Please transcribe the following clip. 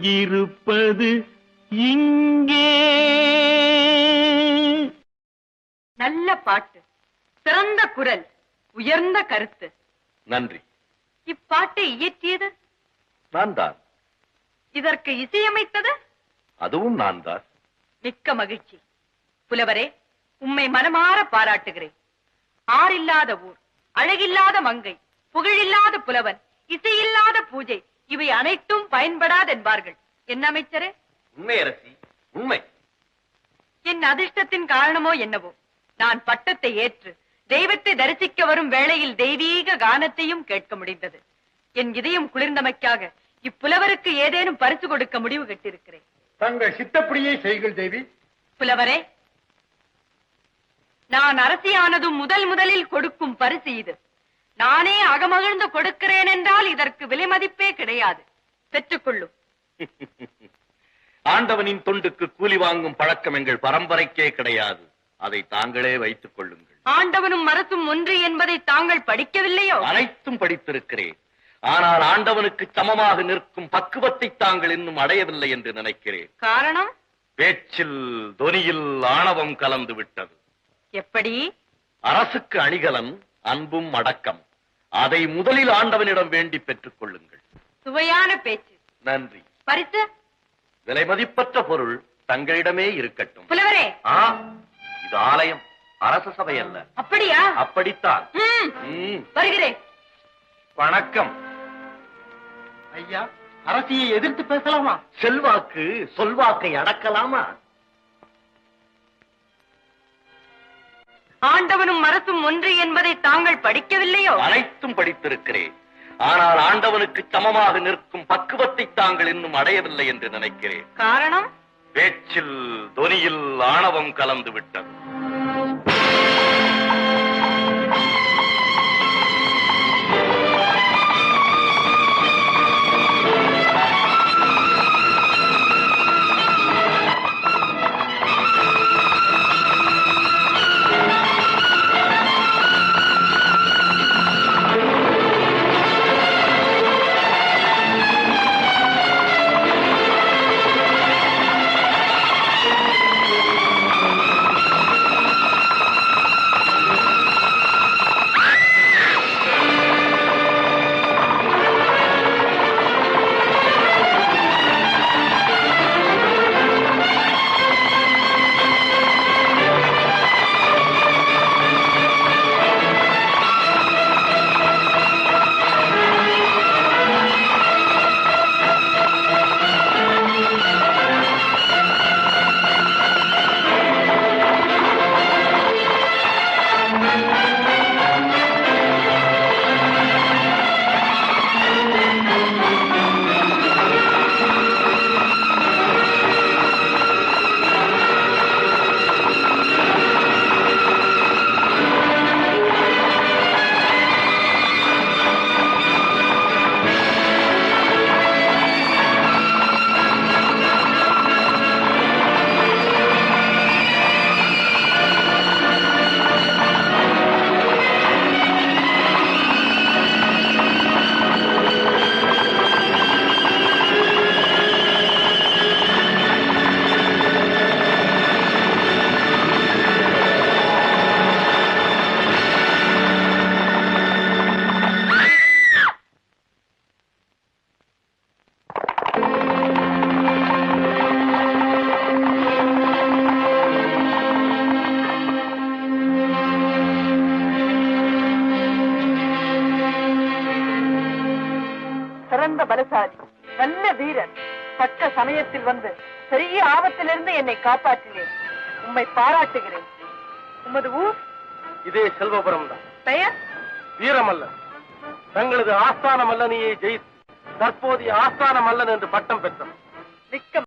இருப்பது இங்கே. நல்ல பாட்டு சிறந்த குரல் உயர்ந்த கருத்து. நன்றி. இப்பாட்டை இயற்றியது? நான் தான் இதற்கு இசையமைத்தது? அதுவும் நான் தான் மிக்க மகிழ்ச்சி. புலவரே உம்மை மனமாற பாராட்டுகிறேன். ஆறில்லாத ஊர் அழகில்லாத மங்கை புகழில்லாத புலவன் இசையில்லாத பூஜை இவை அனைத்தும் பயன்படாதென்பார்கள். என்ன அமைச்சரே? உண்மை அரசி உண்மை. என் அதிர்ஷ்டத்தின் காரணமோ என்னவோ? நான் பட்டத்தை ஏற்று தெய்வத்தை தரிசிக்க வரும் வேளையில் தெய்வீக கானத்தையும் கேட்க முடிந்தது. என் இதயம் குளிர்ந்தமைக்காக இப்புலவருக்கு ஏதேனும் பரிசு கொடுக்க முடிவு கட்டிருக்கிறேன் தங்கள் சித்தப்படியே செய்கள் தேவி. புலவரே நான் அரசியானதும் முதல் முதலில் கொடுக்கும் பரிசு இது. நானே அகமகிழ்ந்து கொடுக்கிறேன் என்றால் இதற்கு விலை மதிப்பே கிடையாது. பெற்றுக்கொள்ளும். ஆண்டவனின் தொண்டுக்கு கூலி வாங்கும் பழக்கம் எங்கள் பரம்பரைக்கே கிடையாது. அதை தாங்களே வைத்துக் கொள்ளுங்கள். ஆண்டவனும் அரசும் ஒன்று என்பதை தாங்கள் படிக்கவில்லையோ? அனைத்தும் படித்திருக்கிறேன். ஆனால் ஆண்டவனுக்கு சமமாக நிற்கும் பக்குவத்தை தாங்கள் இன்னும் அடையவில்லை என்று நினைக்கிறேன். காரணம்? பேச்சில் தொனியில் ஆணவம் கலந்து விட்டது. எப்படி? அரசுக்கு அணிகலன் அன்பும் அடக்கம். அதை முதலில் ஆண்டவனிடம் வேண்டி பெற்றுக் கொள்ளுங்கள் சுவையான பேச்சு. நன்றி. பரிசு? விலை மதிப்பற்ற பொருள் தங்களிடமே இருக்கட்டும். புலவரே! ஆ இது ஆலயம். அரச சபை அல்ல. அப்படியா? அப்படித்தான். வருகிறேன். வணக்கம். ஐயா அரசியை எதிர்த்து பேசலாமா? செல்வாக்கு சொல்வாக்கை அடக்கலாமா? ஆண்டவனும் அரசும் ஒன்று என்பதை தாங்கள் படிக்கவில்லையோ? அனைத்தும் படித்திருக்கிறேன். ஆனால் ஆண்டவனுக்கு சமமாக நிற்கும் பக்குவத்தை தாங்கள் இன்னும் அடையவில்லை என்று நினைக்கிறேன். காரணம்? பேச்சில் தொனியில் ஆணவம் கலந்து விட்டது. சிறந்த பலசாலி நல்ல வீரர் தக்க சமயத்தில் வந்து பெரிய ஆபத்திலிருந்து என்னை காப்பாற்றினேன் உம்மை பாராட்டுகிறேன். உமது ஊர்? இதே செல்வபுரம் தான் பெயர்? வீரமல்ல. தங்களது ஆஸ்தான மல்லனியை ஜெயித்து தற்போதைய ஆஸ்தான மல்லன் என்று பட்டம் பெற்றோம். மிக்க